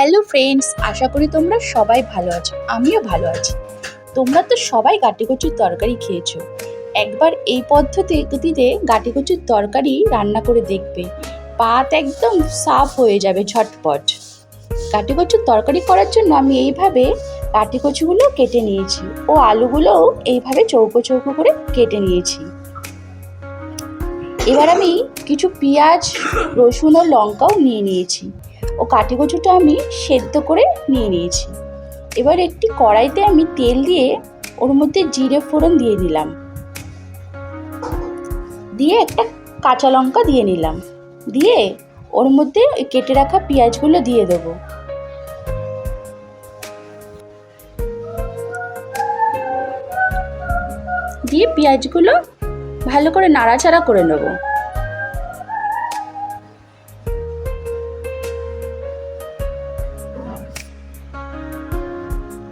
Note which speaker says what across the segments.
Speaker 1: Hello friends আশা করি তোমরা সবাই ভালো আছো, আমিও ভালো আছি। তোমরা তো সবাই গাটি কচুর তরকারি খেয়েছো। একবার এই পদ্ধতিতে গাটি কচুর তরকারি রান্না করে দেখবে। পাত একদম সাফ হয়ে যাবে ঝটপট। গাটি কচুর তরকারি করার জন্য আমি এইভাবে গাটি কচুগুলো কেটে নিয়েছি ও আলুগুলোও এইভাবে চৌকো চৌকো করে কেটে নিয়েছি। এবার আমি কিছু পেঁয়াজ, রসুন ও লঙ্কাও নিয়ে নিয়েছি। ও কাটি কচুটা আমি সেদ্ধ করে নিয়ে নিয়েছি। এবার একটি কড়াইতে আমি তেল দিয়ে ওর মধ্যে জিরে ফোড়ন দিয়ে দিলাম। দিয়ে একটা কাঁচা লঙ্কা দিয়ে নিলাম। দিয়ে ওর মধ্যে কেটে রাখা পেঁয়াজগুলো দিয়ে দেবো। দিয়ে পেঁয়াজগুলো ভালো করে নাড়াচাড়া করে নেব।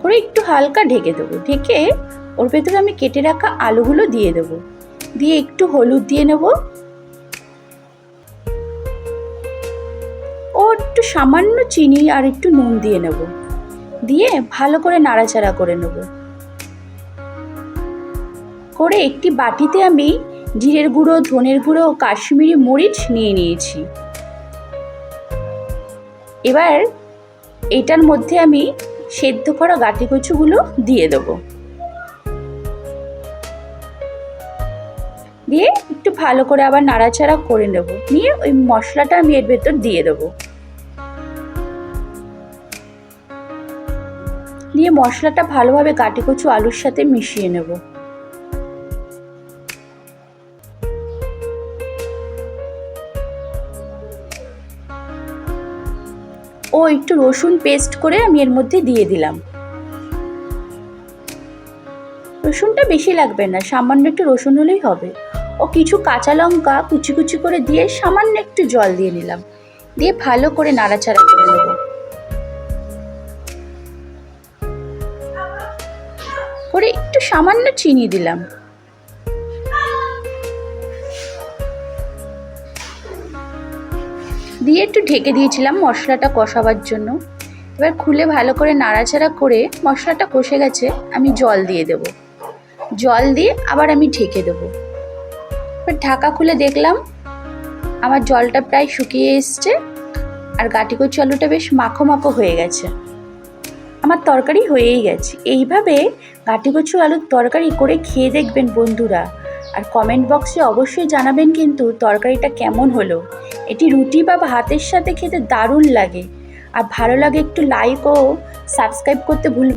Speaker 1: করে একটু হালকা ঢেকে দেবো। ঢেকে ওর ভেতরে আমি কেটে রাখা আলুগুলো দিয়ে দেবো। দিয়ে একটু হলুদ দিয়ে নেব। ও একটু সামান্য চিনি আর একটু নুন দিয়ে নেব। দিয়ে ভালো করে নাড়াচাড়া করে নেব। করে একটি বাটিতে আমি জিরের গুঁড়ো, ধনের গুঁড়ো ও কাশ্মীরি মরিচ নিয়ে নিয়েছি। এবার এটার মধ্যে আমি সেদ্ধ করা গাটি কচুগুলো দিয়ে দেবো। দিয়ে একটু ভালো করে আবার নাড়াচাড়া করে নেব। নিয়ে ওই মশলাটা আমি এর ভেতর দিয়ে দেবো। দিয়ে মশলাটা ভালোভাবে গাটি কচু আলুর সাথে মিশিয়ে নেব। ও একটু রসুন পেস্ট করে আমি এর মধ্যে দিয়ে দিলাম। রসুনটা বেশি লাগবে না, সামান্য একটু রসুন হলেই হবে। ও কিছু কাঁচা লঙ্কা কুচি কুচি করে দিয়ে সামান্য একটু জল দিয়ে নিলাম। দিয়ে ভালো করে নাড়াচাড়া করে নেব। করে একটু সামান্য চিনি দিলাম। দিয়ে একটু ঢেকে দিয়েছিলাম মশলাটা কষাবার জন্য। এবার খুলে ভালো করে নাড়াচাড়া করে মশলাটা কষে গেছে, আমি জল দিয়ে দেব। জল দিয়ে আবার আমি ঢেকে দেব। এবার ঢাকা খুলে দেখলাম আমার জলটা প্রায় শুকিয়ে এসছে আর গাটি কচু আলুটা বেশ মাখো মাখো হয়ে গেছে। আমার তরকারি হয়েই গেছে। এইভাবে গাটি কচু আলুর তরকারি করে খেয়ে দেখবেন বন্ধুরা। আর কমেন্ট বক্সে অবশ্যই জানাবেন কিন্তু তরকারিটা কেমন হলো? এটি রুটি বা ভাতের সাথে খেতে দারুণ লাগে। আর ভালো লাগে একটু লাইক ও সাবস্ক্রাইব করতে ভুল